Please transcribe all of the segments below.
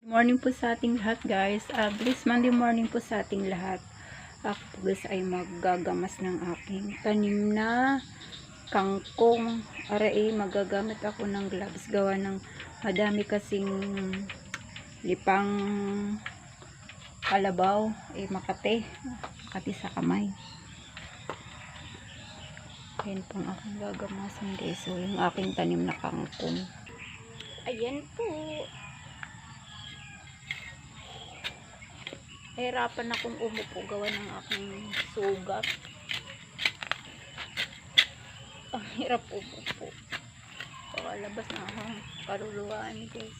morning po sa ating lahat guys. Uh, blessed Monday morning po sa ating lahat. Ako guys ay maggagamas ng aking tanim na kangkong. Ara eh, magagamit ako ng gloves. Gawa ng madami kasing lipang kalabaw. Eh, makate. Makati sa kamay. Ayan pong aking gagamasan guys. So, yung aking tanim na kangkong. Ayan po. Hirapan akong umupo gawa ng aking sugat. Ang hirap umupo. Pakalabas na ako. Karuluwaan guys.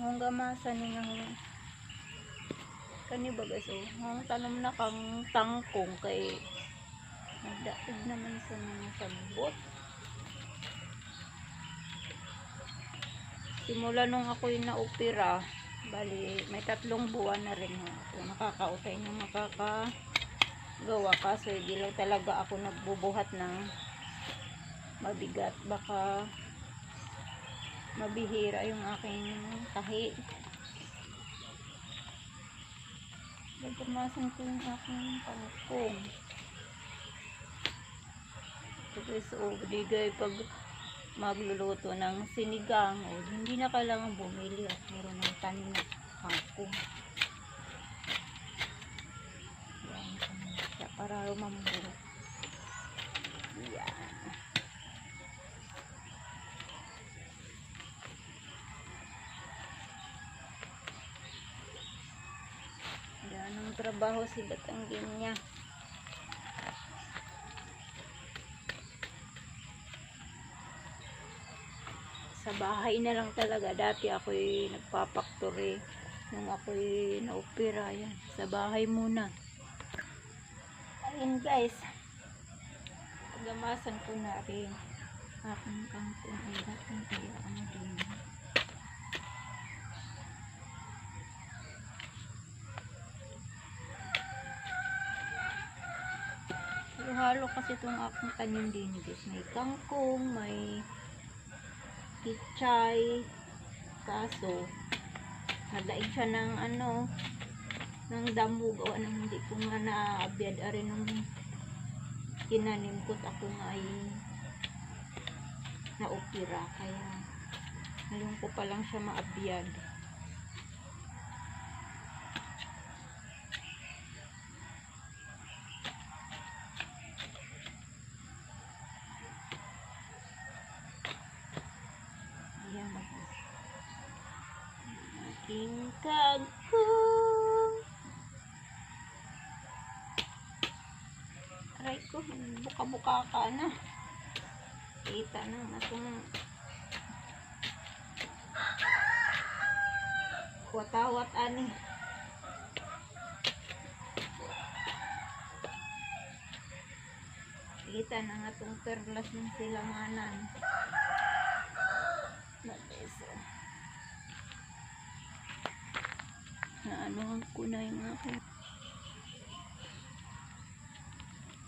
Ang gamasa ni nga. Kani ba guys oh. Ang tanong na kang tangkong kay nagdaig naman sa mga sabot. Simula nung ako'y na-opera, bali may tatlong buwan na rin ho ako nakakautay ng makakagawa. Kaso hindi lang talaga ako nagbubuhat ng mabigat. Baka mabihira yung aking tahi. Nagpamasan ko yung aking pangkong. Tapos oh, digay pag magluluto ng sinigang o hindi na kailangan bumili at meron ng tanim na kangkong yan siya para lumambot. Yan. Yan ang trabaho si Batanggin niya bahay na lang talaga. Dati ako'y nagpapaktori. Nung ako'y na-opera, yan. Sa bahay muna. Ayun guys. Pagamasan ko na rin. Aking kangkong ay aking kayaan din. Halo kasi itong aking tanim din guys. May kangkong, may kichay. Kaso nadaig siya ng ano ng damo. Gawa ng hindi ko nga naabiyad. Arin nung tinanim ko't ako nga ay naopira. Kaya ngayon ko pa lang siya maabiyad Ayan ako. Aking kagkong. Aray ko, buka-buka ka na. Kita na atong watawat ani. Kita na nga itong perlas ng silanganan. Naanohan ko na yung aking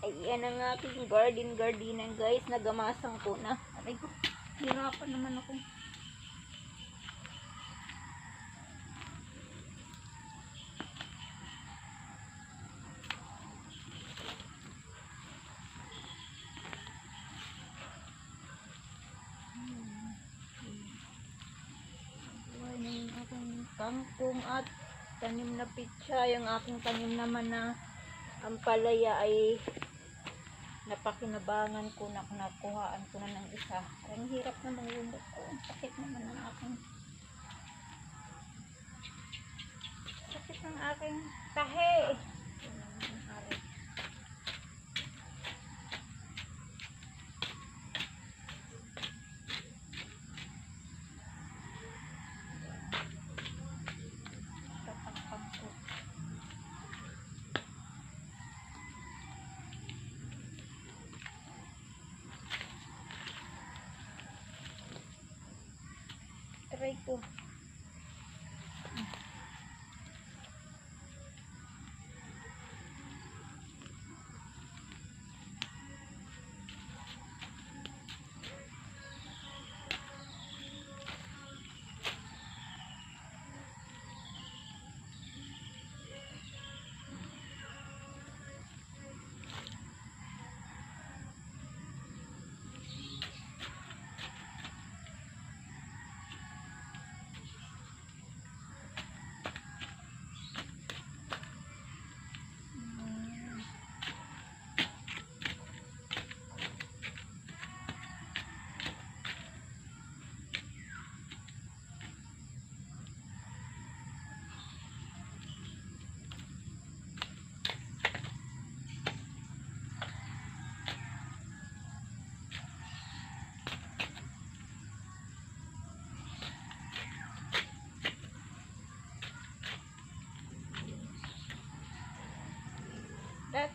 Ayan ang aking garden gardenan guys. Nagamasang ko na. Aray ko. Hirapan naman ako. Aking kangkong at tanim na pitsa. Yung aking tanim naman na ampalaya ay napakinabangan ko na nakuhaan ko na ng isa. Ang hirap naman yung ko. Ang sakit naman ng aking sakit ng aking tahe. 不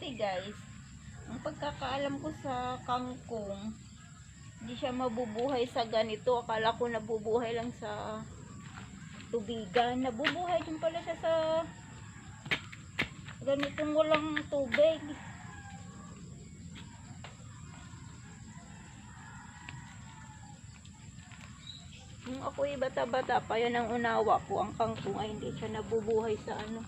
dati guys, ang pagkakaalam ko sa kangkong, hindi siya mabubuhay sa ganito. Akala ko nabubuhay lang sa tubigan. Nabubuhay din pala siya sa ganitong walang tubig. Nung ako'y bata-bata pa, yan ang unawa ko. Ang kangkong ay hindi siya nabubuhay sa ano.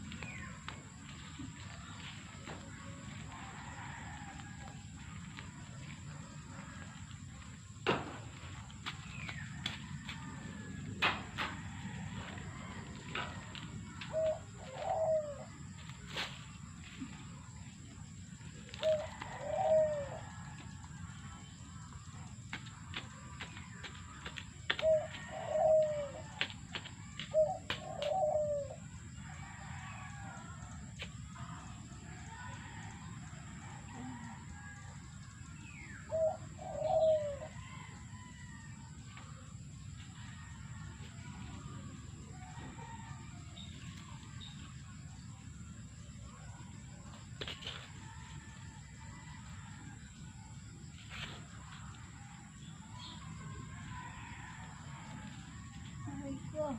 Ay ko.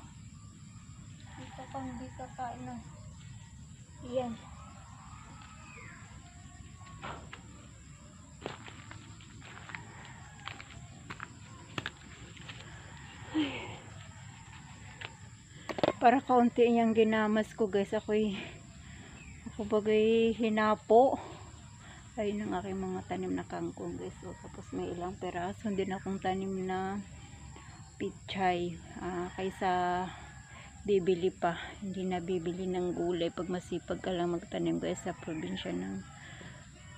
Dito pang di kakain na. Yan. Para kaunti niyang ginamas ko guys. Ako'y ako bagay hinapo. Ayun ang aking mga tanim na kangkong guys. So, tapos may ilang peraso din akong tanim na pichay ah, kaysa bibili pa. Hindi na bibili ng gulay pag masipag ka lang magtanim guys sa probinsya ng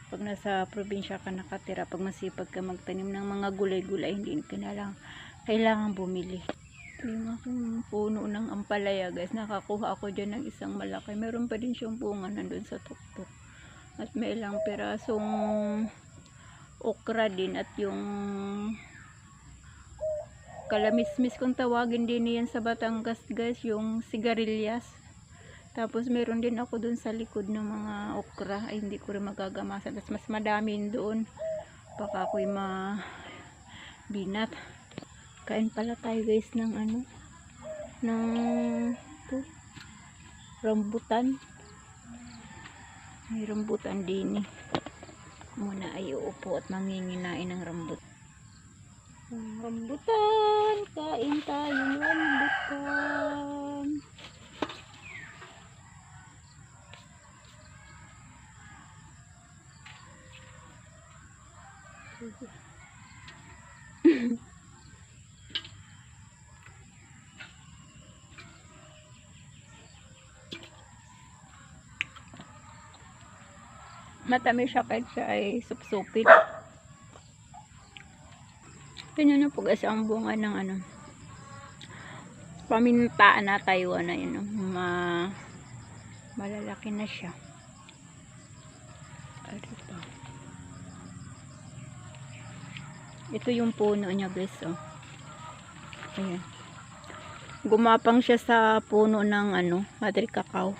pag nasa probinsya ka nakatira pag masipag ka magtanim ng mga gulay-gulay hindi na lang kailangan bumili. Ito yung aking puno ng ampalaya guys nakakuha ako dyan ng isang malaki. Meron pa din siyang bunga nandun sa tuktok. At may ilang pirasong okra din at yung kalamismis kung tawagin din yan sa Batangas guys yung sigarilyas. Tapos meron din ako dun sa likod ng mga okra. Ay hindi ko rin magagamasan. Tapos mas madami doon. Baka ako'y ma binat kain pala tayo guys ng ano? Ng to, rambutan. May rambutan din eh. Muna ay uupo at manginginain ng rambut ang rambutan kain tayong rambutan. Matamis siya kahit siya ay supsupit Tingnan na po guys ang bunga ng ano. Paminta na Taiwan na yun. Ma malalaki na siya. Ano pa? Ito yung puno niya guys. Oh. Ayan. Gumapang siya sa puno ng ano, madri cacao.